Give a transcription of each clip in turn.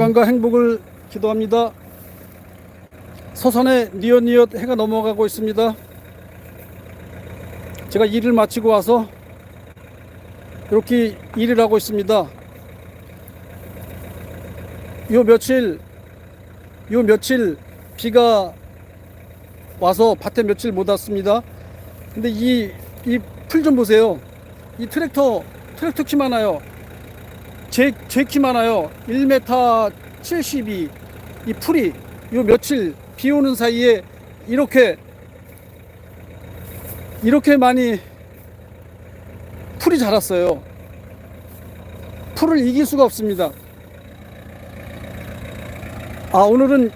건강과 행복을 기도합니다. 서산에 니엇니엇 해가 넘어가고 있습니다. 제가 일을 마치고 와서 이렇게 일을 하고 있습니다. 요 며칠 요 며칠 비가 와서 밭에 며칠 못 왔습니다. 근데 이 이 풀 좀 보세요. 이 트랙터 트랙터 키 많아요. 제, 제 키 많아요. 1m 72. 이 풀이 요 며칠 비 오는 사이에 이렇게 이렇게 많이 풀이 자랐어요. 풀을 이길 수가 없습니다. 아, 오늘은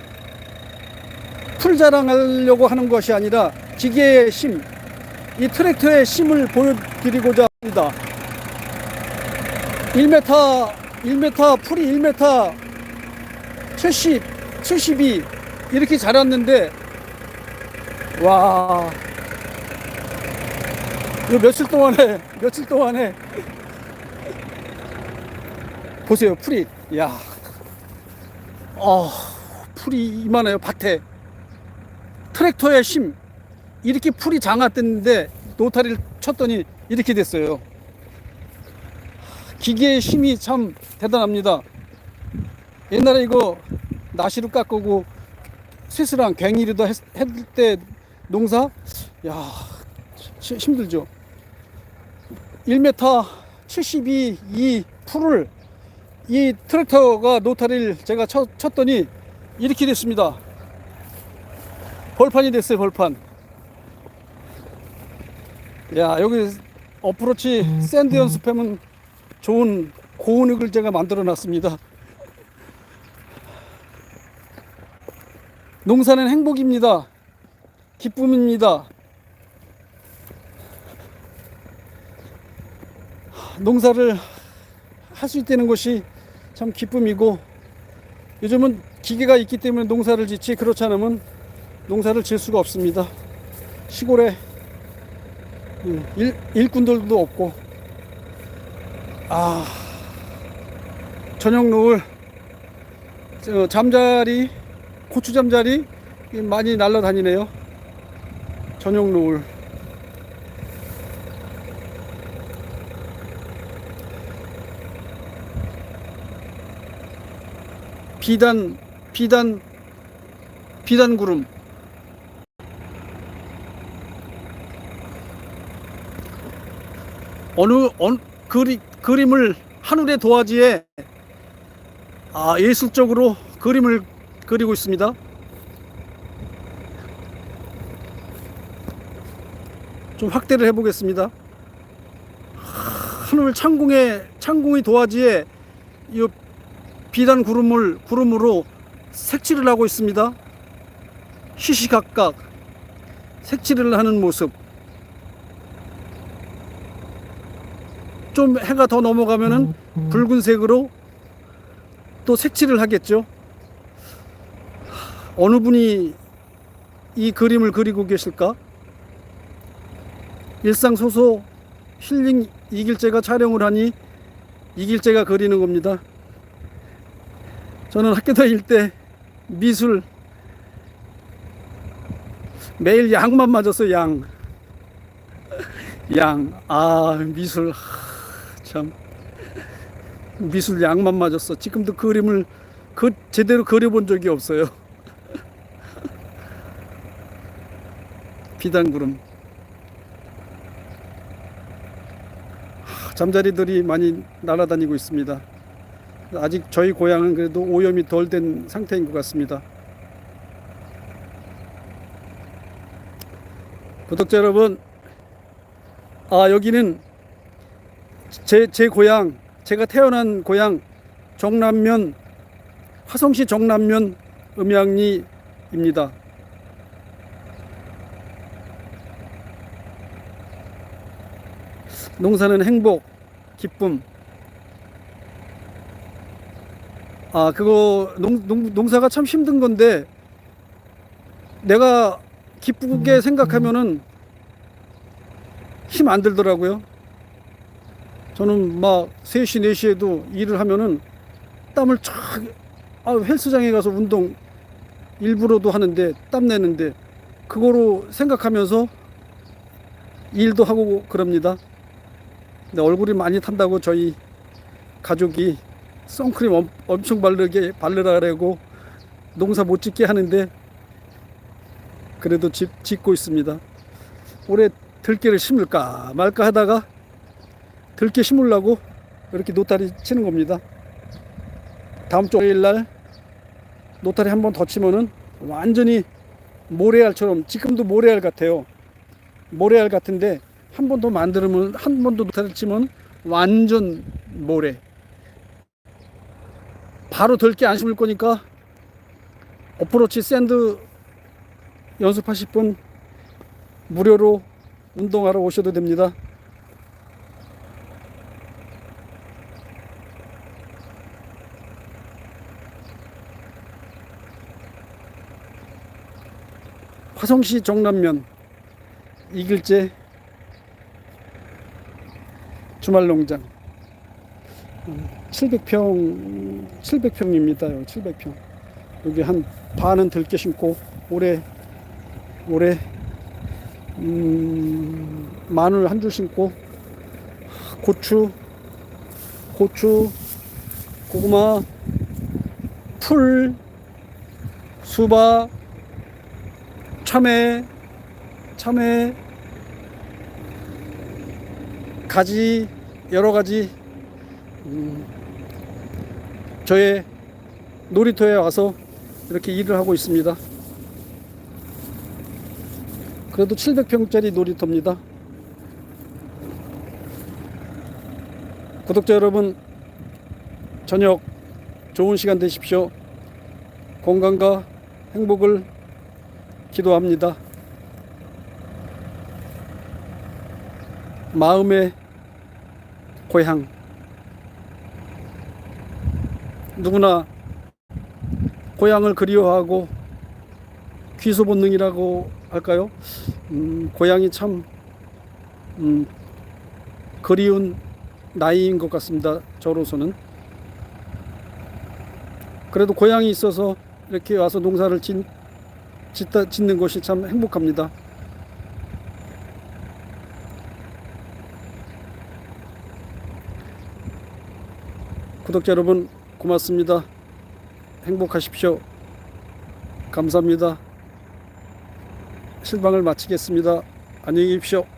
풀 자랑하려고 하는 것이 아니라 기계의 심, 이 트랙터의 심을 보여드리고자 합니다. 1m, 1m, 풀이 1m 70, 72 이렇게 자랐는데 와. 이거 며칠 동안에 며칠 동안에. 보세요 풀이. 야. 어, 풀이 이만해요 밭에. 트랙터의 심. 이렇게 풀이 장아땠는데 노타리를 쳤더니 이렇게 됐어요 기계의 힘이 참 대단합니다. 옛날에 이거 나시로 깎고 쇠스랑 괭이로도 했, 했을 때 농사 야 시- 힘들죠. 1m 72 이 풀을 이 트랙터가 노타리를 제가 쳐, 쳤더니 이렇게 됐습니다. 벌판이 됐어요 벌판. 야 여기 어프로치 샌드 연습하면 좋은 고운흙을 제가 만들어 놨습니다. 농사는 행복입니다. 기쁨입니다. 농사를 할 수 있다는 것이 참 기쁨이고 요즘은 기계가 있기 때문에 농사를 짓지 그렇지 않으면 농사를 질 수가 없습니다. 시골에 음, 일, 일꾼들도 없고 아 저녁 노을 저 잠자리 고추 잠자리 많이 날라다니네요. 저녁 노을. 비단 비단 비단 구름. 어느 어느 그리, 그림을 하늘의 도화지에 아, 예술적으로 그림을 그리고 있습니다. 좀 확대를 해보겠습니다. 하늘 창궁의 창궁의 도화지에 이 비단 구름을 구름으로 색칠을 하고 있습니다. 시시각각 색칠을 하는 모습. 좀 해가 더 넘어가면은 붉은색으로 또 색칠을 하겠죠. 어느 분이 이 그림을 그리고 계실까? 일상 소소 힐링 이길재가 촬영을 하니 이길재가 그리는 겁니다. 저는 학교 다닐 때 미술 매일 양만 맞았어요, 양. 양. 아, 미술. 참 미술 양만 맞았어. 지금도 그림을 그 제대로 그려본 적이 없어요. 비단구름. 하, 잠자리들이 많이 날아다니고 있습니다. 아직 저희 고향은 그래도 오염이 덜 된 상태인 것 같습니다. 구독자 여러분, 아 여기는 제, 제 고향, 제가 태어난 고향 정남면, 화성시 정남면 음양리입니다. 농사는 행복, 기쁨. 아, 그거 농, 농, 농사가 참 힘든 건데 내가 기쁘게 생각하면은 힘 안 들더라고요. 저는 막 3시, 4시에도 일을 하면은 땀을 쫙 아, 헬스장에 가서 운동 일부러도 하는데 땀 내는데 그거로 생각하면서 일도 하고 그럽니다. 근데 얼굴이 많이 탄다고 저희 가족이 선크림 엄, 엄청 바르게 바르라고 농사 못 짓게 하는데 그래도 집, 짓고 있습니다. 올해 들깨를 심을까 말까 하다가 들깨 심으려고 이렇게 노타리 치는 겁니다. 다음 주 월요일 날 노타리 한 번 더 치면은 완전히 모래알처럼 지금도 모래알 같아요. 모래알 같은데 한 번 더 만들면 한 번 더 노타리 치면 완전 모래. 바로 들깨 안 심을 거니까 어프로치 샌드 연습하실 분 무료로 운동하러 오셔도 됩니다. 화성시 정남면 이길제 주말농장 700평 700평입니다. 700평 여기 한 반은 들깨 심고 올해 올해 음, 마늘 한 줄 심고 고추 고추 고구마 풀 수박 참외 참외 가지 여러 가지 음, 저의 놀이터에 와서 이렇게 일을 하고 있습니다. 그래도 700평짜리 놀이터입니다. 구독자 여러분, 저녁 좋은 시간 되십시오. 건강과 행복을 기도합니다. 마음의 고향. 누구나 고향을 그리워하고 귀소 본능이라고 할까요? 음, 고향이 참 음, 그리운 나이인 것 같습니다. 저로서는 그래도 고향이 있어서 이렇게 와서 농사를 짓, 짓다, 짓는 것이 참 행복합니다. 구독자 여러분 고맙습니다. 행복하십시오. 감사합니다. 실방을 마치겠습니다. 안녕히 계십시오.